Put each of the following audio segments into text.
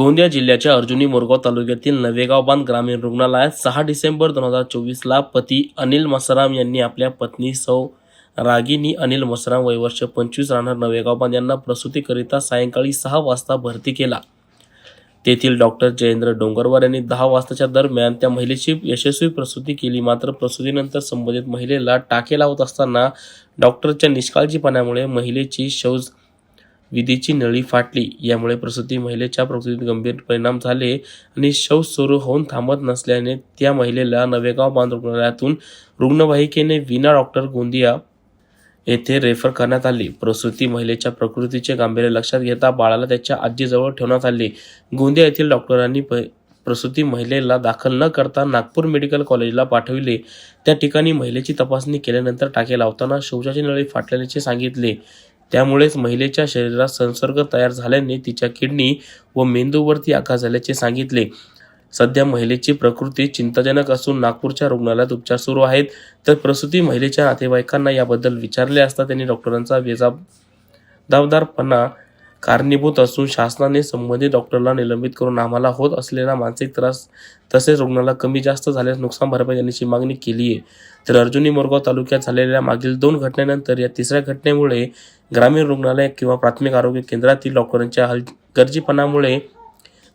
गोंदिया जिल्ह्याच्या अर्जुनी मोरगाव तालुक्यातील नवेगाव बांध ग्रामीण रुग्णालयात सहा डिसेंबर दोन हजार चोवीसला पती अनिल मसराम यांनी आपल्या पत्नी सौ रागिनी अनिल मसराम वयवर्ष पंचवीस राहणार नवेगाव बांध यांना प्रसूतीकरिता सायंकाळी सहा वाजता भरती केला. तेथील डॉक्टर जयेंद्र डोंगरवार यांनी दहा वाजताच्या दरम्यान त्या महिलेची यशस्वी प्रसूती केली. मात्र प्रसूतीनंतर संबंधित महिलेला टाके लावत असताना डॉक्टरच्या निष्काळजीपणामुळे महिलेची शौच विधीची नळी फाटली. यामुळे प्रसूती महिलेच्या प्रकृतीत गंभीर परिणाम झाले आणि शौच सुरू होऊन थांबत नसल्याने त्या महिलेला नवेगाव बांध रुग्णालयातून रुग्णवाहिकेने विना डॉक्टर गोंदिया येथे रेफर करण्यात आली. प्रसूती महिलेच्या प्रकृतीचे गांभीर्य लक्षात घेता बाळाला त्याच्या आजीजवळ ठेवण्यात आले. गोंदिया येथील डॉक्टरांनी प- प्रसूती महिलेला दाखल न करता नागपूर मेडिकल कॉलेजला पाठविले. त्या ठिकाणी महिलेची तपासणी केल्यानंतर टाके लावताना शौचाची नळी फाटल्याचे सांगितले. त्यामुळेच महिलेच्या शरीरात संसर्ग तयार झाल्याने तिच्या किडनी व मेंदूवरती आघात झाल्याचे सांगितले. सध्या महिलेची प्रकृती चिंताजनक असून नागपूरच्या रुग्णालयात उपचार सुरू आहेत. तर प्रसूती महिलेच्या नातेवाईकांना याबद्दल विचारले असता त्यांनी डॉक्टरांचा बेजबाबदारपणा कारणीभूत असून शासनाने संबंधित डॉक्टरला निलंबित करून आम्हाला होत असलेला मानसिक त्रास तसेच रुग्णाला कमी जास्त झाल्यास नुकसान भरपाई देण्याची मागणी केली आहे. तर अर्जुनी मोरगाव तालुक्यात झालेल्या मागील दोन घटनेनंतर या तिसऱ्या घटनेमुळे ग्रामीण रुग्णालय किंवा प्राथमिक आरोग्य केंद्रातील डॉक्टरांच्या हलगर्जीपणामुळे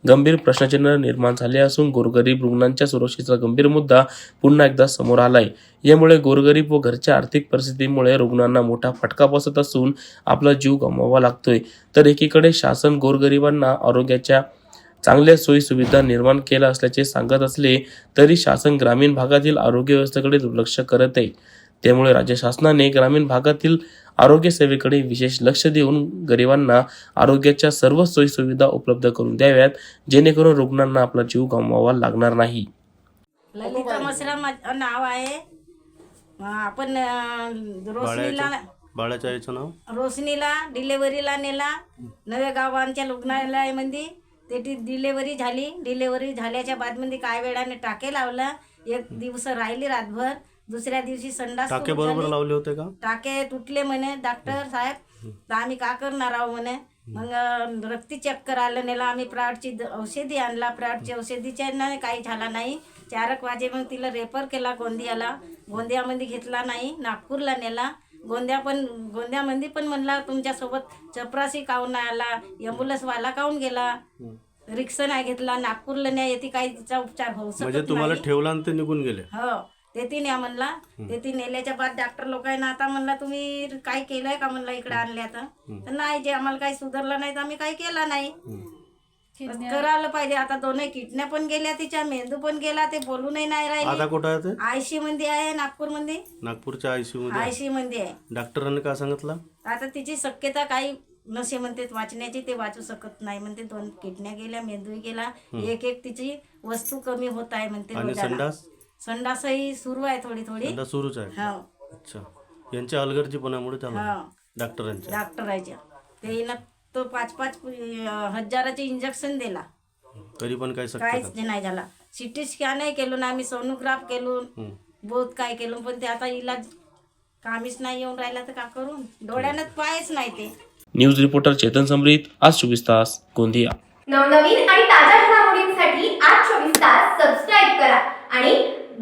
गंभीर प्रश्नचिन्ह निर्माण झाले असून गोरगरीब रुग्णांच्या सुरक्षेचा गंभीर मुद्दा पुन्हा एकदा समोर आलाय. यामुळे गोरगरीब व घरच्या आर्थिक परिस्थितीमुळे रुग्णांना मोठा फटका बसत असून आपला जीव गमवावा लागतोय. तर एकीकडे शासन गोरगरिबांना आरोग्याच्या चांगल्या सोयी सुविधा निर्माण केल्या असल्याचे सांगत असले तरी शासन ग्रामीण भागातील आरोग्य व्यवस्थेकडे दुर्लक्ष करत आहे. त्यामुळे राज्य शासनाने ग्रामीण भागातील आरोग्य सेवेकडे विशेष लक्ष देऊन गरिबांना आरोग्याच्या सर्व सोयी सुविधा उपलब्ध करून द्याव्यात जेणेकरून रुग्णांना आपला जीव गमवावा लागणार नाही. ललिता मसरा माझं नाव आहे. आपण रोशनीला बाळाच्या आईचं नाव? रोशनीला डिलेवरीला नेला. नव्या गावांच्या रुग्णालयामध्ये त्याची डिलेवरी झाली. डिलेवरी झाल्याच्या बादमध्ये काय वेळाने टाके लावलं. एक दिवस राहिली रातभर. दुसऱ्या दिवशी संडास टाके सुरू बरोबर झाली. लावले होते का? टाके तुटले म्हणे डॉक्टर साहेब. तर आम्ही का करणार आहो म्हणे? मग अं, रक्ती चेक करायला नेला आम्ही प्राडची द- औषधी आणला. प्राडची औषधीच्या नाही काही झाला नाही. चार एक वाजे मग तिला रेफर केला गोंदियाला. गोंदियामध्ये घेतला नाही. नागपूरला नेला. गोंद्या पण गोंद्यामध्ये पण म्हणला तुमच्यासोबत चपराशी काहून नाही आला? ॲम्ब्युलन्सवाला काहून गेला? रिक्षा नाही घेतला. नागपूरला नाही येते काही तिचा उपचार होऊ म्हणजे शकत तुम्हाला नाही. ठेवला आणि ते निघून गेले. हो. ते ती न्या म्हणला. ते ती नेल्याच्या बाद डॉक्टर लोकांना आता म्हणला तुम्ही काय केलंय का? म्हणला इकडे आणल्या तर तर नाही जे आम्हाला काही सुधारलं नाही तर आम्ही काही केलं नाही. करायला पाहिजे. आता दोन्ही किडन्या पण गेल्या तिच्या मेंदू पण गेला ते बोलूनही नाही आता राहिले कुठं आहे ते? आयशी मध्ये आहे नागपूरमध्ये नागपूरच्या आयसीयू मध्ये आयशी मध्ये आहे. डॉक्टरांनी काय सांगितलं? आता तिची शक्यता काही नसे म्हणते वाचण्याची ते वाचू शकत नाही म्हणते. दोन किडन्या गेल्या मेंदूही गेला. एक एक तिची वस्तू कमी होत आहे म्हणते आणि. संडास? संडासही सुरू आहे थोडी थोडी. संडास सुरूच आहे? हो. अच्छा. यांच्या अलगर्जीपणामुळे त्याला हो. डॉक्टरांच्या? डॉक्टराच्या. ते तो पाच पाच अं, हजाराचे इंजेक्शन दिला. तरी पण काही शक्य काहीच नाही. झाला. सिटी स्कॅनही केलो ना आम्ही सोनोग्राफ केलो. बहुत काय केलो पण ते आता इलाज कामीच नाही येऊन राहिला तर का करून डोळ्यानं पायच नाही ते. न्यूज रिपोर्टर चेतन समरीत आज चोवीस तास गोंदिया. नवनवीन आणि ताज्या घडामोडींसाठी आज चोवीस तास सबस्क्राईब करा आणि